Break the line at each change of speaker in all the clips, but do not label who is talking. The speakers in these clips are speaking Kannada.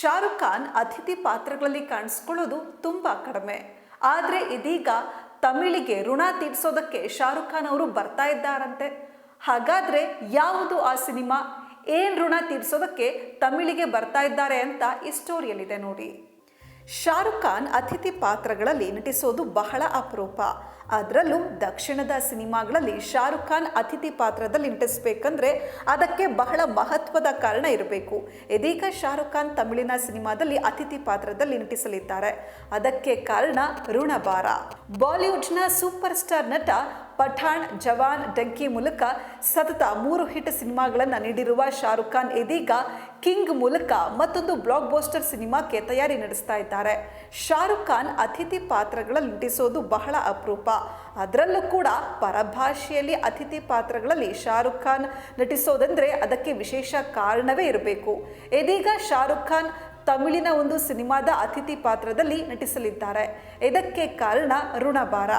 ಶಾರುಖ್ ಖಾನ್ ಅತಿಥಿ ಪಾತ್ರಗಳಲ್ಲಿ ಕಾಣಿಸ್ಕೊಳ್ಳೋದು ತುಂಬ ಕಡಿಮೆ. ಆದರೆ ಇದೀಗ ತಮಿಳಿಗೆ ಋಣ ತೀರಿಸೋದಕ್ಕೆ ಶಾರುಖ್ ಖಾನ್ ಅವರು ಬರ್ತಾ ಇದ್ದಾರಂತೆ. ಹಾಗಾದರೆ ಯಾವುದು ಆ ಸಿನಿಮಾ? ಏನು ಋಣ ತೀರ್ಸೋದಕ್ಕೆ ತಮಿಳಿಗೆ ಬರ್ತಾ ಇದ್ದಾರೆ ಅಂತ ಈ ಸ್ಟೋರಿಯಲ್ಲಿದೆ ನೋಡಿ. ಶಾರುಖ್ ಖಾನ್ ಅತಿಥಿ ಪಾತ್ರಗಳಲ್ಲಿ ನಟಿಸೋದು ಬಹಳ ಅಪರೂಪ. ಅದರಲ್ಲೂ ದಕ್ಷಿಣದ ಸಿನಿಮಾಗಳಲ್ಲಿ ಶಾರುಖ್ ಖಾನ್ ಅತಿಥಿ ಪಾತ್ರದಲ್ಲಿ ನಟಿಸಬೇಕಂದ್ರೆ ಅದಕ್ಕೆ ಬಹಳ ಮಹತ್ವದ ಕಾರಣ ಇರಬೇಕು. ಇದೀಗ ಶಾರುಖ್ ಖಾನ್ ತಮಿಳಿನ ಸಿನಿಮಾದಲ್ಲಿ ಅತಿಥಿ ಪಾತ್ರದಲ್ಲಿ ನಟಿಸಲಿದ್ದಾರೆ. ಅದಕ್ಕೆ ಕಾರಣ ಋಣಭಾರ. ಬಾಲಿವುಡ್ನ ಸೂಪರ್ ಸ್ಟಾರ್ ನಟ ಪಠಾಣ್, ಜವಾನ್, ಡಂಕಿ ಮೂಲಕ ಸತತ ಮೂರು ಹಿಟ್ ಸಿನಿಮಾಗಳನ್ನು ನೀಡಿರುವ ಶಾರುಖ್ ಖಾನ್ ಇದೀಗ ಕಿಂಗ್ ಮೂಲಕ ಮತ್ತೊಂದು ಬ್ಲಾಕ್ ಬೋಸ್ಟರ್ ಸಿನಿಮಾಕ್ಕೆ ತಯಾರಿ ನಡೆಸ್ತಾ ಇದ್ದಾರೆ. ಶಾರುಖ್ ಖಾನ್ ಅತಿಥಿ ಪಾತ್ರಗಳಲ್ಲಿ ನಟಿಸೋದು ಬಹಳ ಅಪರೂಪ. ಅದರಲ್ಲೂ ಕೂಡ ಪರಭಾಷೆಯಲ್ಲಿ ಅತಿಥಿ ಪಾತ್ರಗಳಲ್ಲಿ ಶಾರುಖ್ ಖಾನ್ ನಟಿಸೋದಂದ್ರೆ ಅದಕ್ಕೆ ವಿಶೇಷ ಕಾರಣವೇ ಇರಬೇಕು. ಇದೀಗ ಶಾರುಖ್ ಖಾನ್ ತಮಿಳಿನ ಒಂದು ಸಿನಿಮಾದ ಅತಿಥಿ ಪಾತ್ರದಲ್ಲಿ ನಟಿಸಲಿದ್ದಾರೆ. ಇದಕ್ಕೆ ಕಾರಣ ಋಣಭಾರ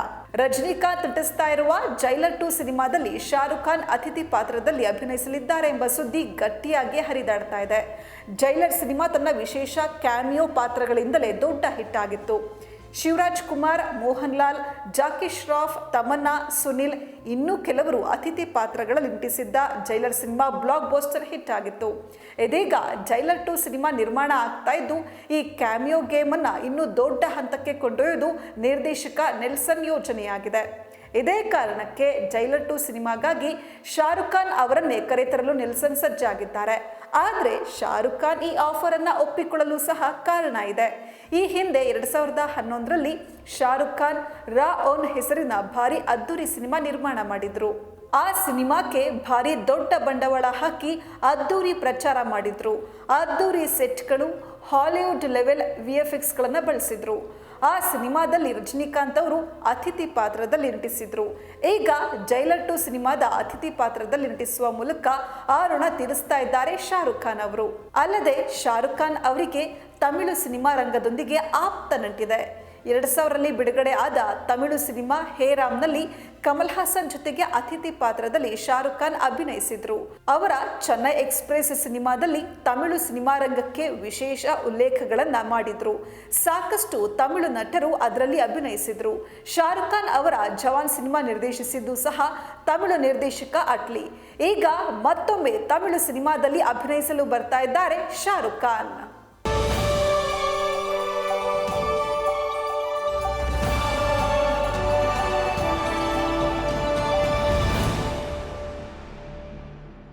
ರಜನಿಕಾಂತ್ ನಟಿಸ್ತಾ ಇರುವ ಜೈಲರ್ ಟು ಸಿನಿಮಾದಲ್ಲಿ ಶಾರುಖ್ ಖಾನ್ ಅತಿಥಿ ಪಾತ್ರದಲ್ಲಿ ಅಭಿನಯಿಸಲಿದ್ದಾರೆ ಎಂಬ ಸುದ್ದಿ ಗಟ್ಟಿಯಾಗಿ ಹರಿದಾಡ್ತಾ ಇದೆ. ಜೈಲರ್ ಸಿನಿಮಾ ತನ್ನ ವಿಶೇಷ ಕ್ಯಾಮಿಯೋ ಪಾತ್ರಗಳಿಂದಲೇ ದೊಡ್ಡ ಹಿಟ್ ಆಗಿತ್ತು. ಶಿವರಾಜ್ ಕುಮಾರ್, ಮೋಹನ್ಲಾಲ್ ಜಾಕಿ ಶ್ರಾಫ್ ತಮನ್ನಾ, ಸುನಿಲ್ ಇನ್ನೂ ಕೆಲವರು ಅತಿಥಿ ಪಾತ್ರಗಳಲ್ಲಿ ನಟಿಸಿದ್ದ Jailer cinema blockbuster hit ಆಗಿತ್ತು. ಇದೀಗ ಜೈಲರ್ ಟು ಸಿನಿಮಾ ನಿರ್ಮಾಣ ಆಗ್ತಾ ಇದ್ದು, ಈ ಕ್ಯಾಮಿಯೋ ಗೇಮನ್ನು ಇನ್ನೂ ದೊಡ್ಡ ಹಂತಕ್ಕೆ ಕೊಂಡೊಯ್ಯುವುದು ನಿರ್ದೇಶಕ ನೆಲ್ಸನ್ ಯೋಜನೆಯಾಗಿದೆ. ಇದೇ ಕಾರಣಕ್ಕೆ ಜೈಲರ್ ಟು ಸಿನಿಮಾಗಾಗಿ ಶಾರುಖ್ ಖಾನ್ ಅವರನ್ನೇ ಕರೆತರಲು ನೆಲ್ಸನ್ ಸಜ್ಜಾಗಿದ್ದಾರೆ. ಆದರೆ ಶಾರುಖ್ ಖಾನ್ ಈ ಆಫರ್ ಅನ್ನ ಒಪ್ಪಿಕೊಳ್ಳಲು ಸಹ ಕಾರಣ ಇದೆ. ಈ ಹಿಂದೆ ಎರಡು ಸಾವಿರದ ಹನ್ನೊಂದರಲ್ಲಿ ಶಾರುಖ್ ಖಾನ್ ರಾ ಓನ್ ಹೆಸರಿನ ಭಾರಿ ಅದ್ದೂರಿ ಸಿನಿಮಾ ನಿರ್ಮಾಣ ಮಾಡಿದ್ರು. ಆ ಸಿನಿಮಾಕ್ಕೆ ಭಾರಿ ದೊಡ್ಡ ಬಂಡವಾಳ ಹಾಕಿ ಅದ್ದೂರಿ ಪ್ರಚಾರ ಮಾಡಿದ್ರು. ಅದ್ದೂರಿ ಸೆಟ್ಗಳು ಹಾಲಿವುಡ್ ಲೆವೆಲ್ ವಿ ಎಫ್ ಎಕ್ಸ್ಗಳನ್ನು ಬಳಸಿದ್ರು. ಆ ಸಿನಿಮಾದಲ್ಲಿ ರಜನಿಕಾಂತ್ ಅವರು ಅತಿಥಿ ಪಾತ್ರದಲ್ಲಿ ನಟಿಸಿದ್ರು. ಈಗ ಜೈಲರ್ ಟು ಸಿನಿಮಾದ ಅತಿಥಿ ಪಾತ್ರದಲ್ಲಿ ನಟಿಸುವ ಮೂಲಕ ಆ ಋಣ ತೀರಿಸ್ತಾ ಇದ್ದಾರೆ ಶಾರುಖ್ ಖಾನ್ ಅವರು. ಅಲ್ಲದೆ ಶಾರುಖ್ ಖಾನ್ ಅವರಿಗೆ ತಮಿಳು ಸಿನಿಮಾ ರಂಗದೊಂದಿಗೆ ಆಪ್ತ ನಂಟಿದೆ. ಎರಡು ಸಾವಿರಲ್ಲಿ ಬಿಡುಗಡೆ ಆದ ತಮಿಳು ಸಿನಿಮಾ ಹೇ ರಾಮ್ನಲ್ಲಿ ಕಮಲ್ ಹಾಸನ್ ಜೊತೆಗೆ ಅತಿಥಿ ಪಾತ್ರದಲ್ಲಿ ಶಾರುಖ್ ಖಾನ್ ಅಭಿನಯಿಸಿದ್ರು. ಅವರ ಚೆನ್ನೈ ಎಕ್ಸ್ಪ್ರೆಸ್ ಸಿನಿಮಾದಲ್ಲಿ ತಮಿಳು ಸಿನಿಮಾ ರಂಗಕ್ಕೆ ವಿಶೇಷ ಉಲ್ಲೇಖಗಳನ್ನ ಮಾಡಿದ್ರು. ಸಾಕಷ್ಟು ತಮಿಳು ನಟರು ಅದರಲ್ಲಿ ಅಭಿನಯಿಸಿದ್ರು. ಶಾರುಖ್ ಖಾನ್ ಅವರ ಜವಾನ್ ಸಿನಿಮಾ ನಿರ್ದೇಶಿಸಿದ್ದು ಸಹ ತಮಿಳು ನಿರ್ದೇಶಕ ಅಟ್ಲಿ. ಈಗ ಮತ್ತೊಮ್ಮೆ ತಮಿಳು ಸಿನಿಮಾದಲ್ಲಿ ಅಭಿನಯಿಸಲು ಬರ್ತಾ ಇದ್ದಾರೆ ಶಾರುಖ್ ಖಾನ್.